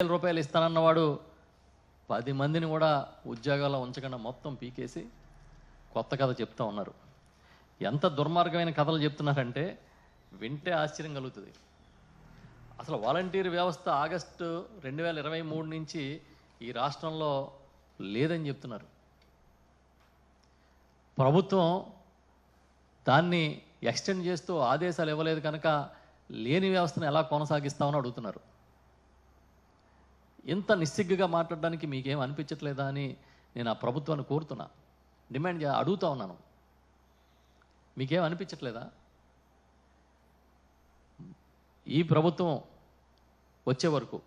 వేల రూపాయలు ఇస్తానన్నవాడు పది మందిని కూడా ఉద్యోగాల్లో ఉంచకుండా మొత్తం పీకేసి కొత్త కథ చెప్తా ఉన్నారు. ఎంత దుర్మార్గమైన కథలు చెప్తున్నారంటే వింటే ఆశ్చర్యం కలుగుతుంది. అసలు వాలంటీర్ వ్యవస్థ ఆగస్టు రెండు వేల ఇరవై మూడు నుంచి ఈ రాష్ట్రంలో లేదని చెప్తున్నారు. ప్రభుత్వం దాన్ని ఎక్స్టెండ్ చేస్తూ ఆదేశాలు ఇవ్వలేదు కనుక లేని వ్యవస్థను ఎలా కొనసాగిస్తామని అడుగుతున్నారు. ఇంత నిస్సిగ్గుగా మాట్లాడడానికి మీకేం అనిపించట్లేదా అని నేను ఆ ప్రభుత్వాన్ని కోరుతున్నా. డిమాండ్ అడుగుతా ఉన్నాను. మీకేం అనిపించట్లేదా? ఈ ప్రభుత్వం వచ్చే వరకు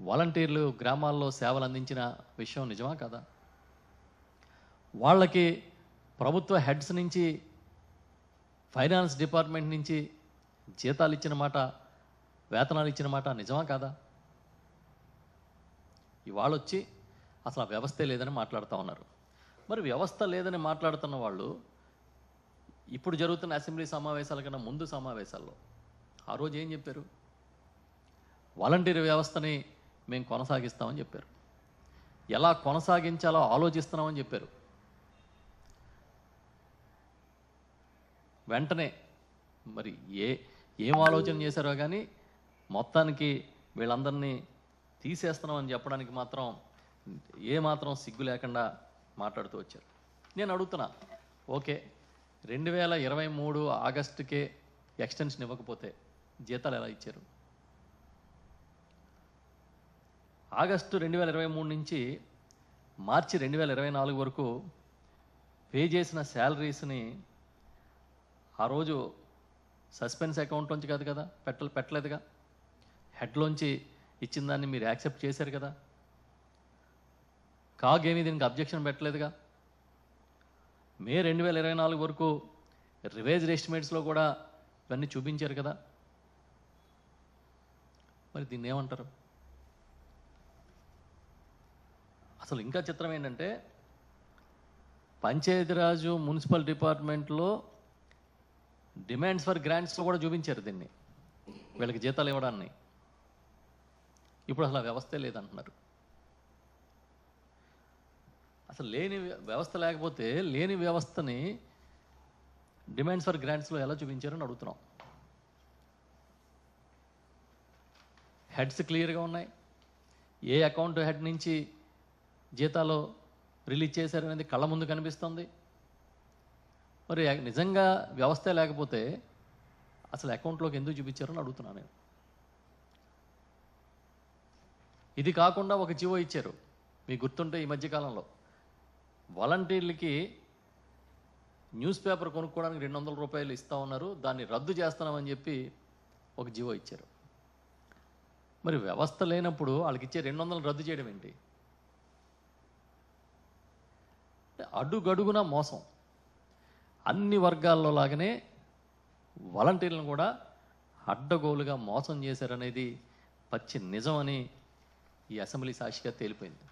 వాలంటీర్లు గ్రామాల్లో సేవలు అందించిన విషయం నిజమా కదా? వాళ్ళకి ప్రభుత్వ హెడ్స్ నుంచి ఫైనాన్స్ డిపార్ట్మెంట్ నుంచి జీతాలు ఇచ్చిన మాట వేతనాలు ఇచ్చిన మాట నిజమా కాదా? ఇవాళ వచ్చి అసలు ఆ వ్యవస్థే లేదని మాట్లాడుతూ ఉన్నారు. మరి వ్యవస్థ లేదని మాట్లాడుతున్న వాళ్ళు ఇప్పుడు జరుగుతున్న అసెంబ్లీ సమావేశాల కన్నా ముందు సమావేశాల్లో ఆ రోజు ఏం చెప్పారు? వాలంటీర్ వ్యవస్థని మేము కొనసాగిస్తామని చెప్పారు. ఎలా కొనసాగించాలో ఆలోచిస్తున్నామని చెప్పారు. వెంటనే మరి ఏ ఏం ఆలోచన చేశారో కానీ మొత్తానికి వీళ్ళందరినీ తీసేస్తున్నామని చెప్పడానికి మాత్రం ఏ మాత్రం సిగ్గు లేకుండా మాట్లాడుతూ వచ్చారు. నేను అడుగుతున్నా ఓకే రెండు వేల ఇరవై మూడు ఆగస్టుకే ఎక్స్టెన్షన్ ఇవ్వకపోతే జీతాలు ఎలా ఇచ్చారు? ఆగస్టు రెండు వేల ఇరవై మూడు నుంచి మార్చి రెండు వేల ఇరవై నాలుగు వరకు పే చేసిన శాలరీస్ని ఆ రోజు సస్పెన్స్ అకౌంట్ నుంచి కాదు కదా పెట్ట పెట్టలేదుగా? హెడ్లోంచి ఇచ్చిన దాన్ని మీరు యాక్సెప్ట్ చేశారు కదా? కాగేమీ దీనికి అబ్జెక్షన్ పెట్టలేదుగా? మే రెండు వేల ఇరవై నాలుగు వరకు రివేజ్ ఎస్టిమేట్స్లో కూడా ఇవన్నీ చూపించారు కదా? మరి దీన్ని ఏమంటారు? అసలు ఇంకా చిత్రం ఏంటంటే పంచాయతీరాజు మున్సిపల్ డిపార్ట్మెంట్లో డిమాండ్స్ ఫర్ గ్రాంట్స్లో కూడా చూపించారు దీన్ని. వీళ్ళకి జీతాలు ఇవ్వడాన్ని. ఇప్పుడు అసలు ఆ వ్యవస్థే లేదంటున్నారు. అసలు లేని వ్య- వ్యవస్థ లేకపోతే లేని వ్యవస్థని డిమాండ్స్ ఫర్ గ్రాంట్స్లో ఎలా చూపించారని అడుగుతున్నాం. హెడ్స్ క్లియర్గా ఉన్నాయి. ఏ అకౌంట్ హెడ్ నుంచి జీతాలు రిలీజ్ చేశారనేది కళ్ళ ముందు కనిపిస్తుంది. మరి నిజంగా వ్యవస్థ లేకపోతే అసలు అకౌంట్లోకి ఎందుకు చూపించారని అడుగుతున్నాను నేను. ఇది కాకుండా ఒక జీవో ఇచ్చారు. మీకు గుర్తుంటే ఈ మధ్యకాలంలో వాలంటీర్లకి న్యూస్ పేపర్ కొనుక్కోవడానికి రెండు వందల రూపాయలు ఇస్తా ఉన్నారు. దాన్ని రద్దు చేస్తున్నామని చెప్పి ఒక జీవో ఇచ్చారు. మరి వ్యవస్థ లేనప్పుడు వాళ్ళకి ఇచ్చే రెండు వందలు రద్దు చేయడం ఏంటి? అడుగడుగున అడుగడుగునా మోసం. అన్ని వర్గాల్లో లాగానే వాలంటీర్లను కూడా అడ్డగోలుగా మోసం చేశారనేది పచ్చి నిజం అని ఈ అసెంబ్లీ సాక్షిగా తేలిపోయింది.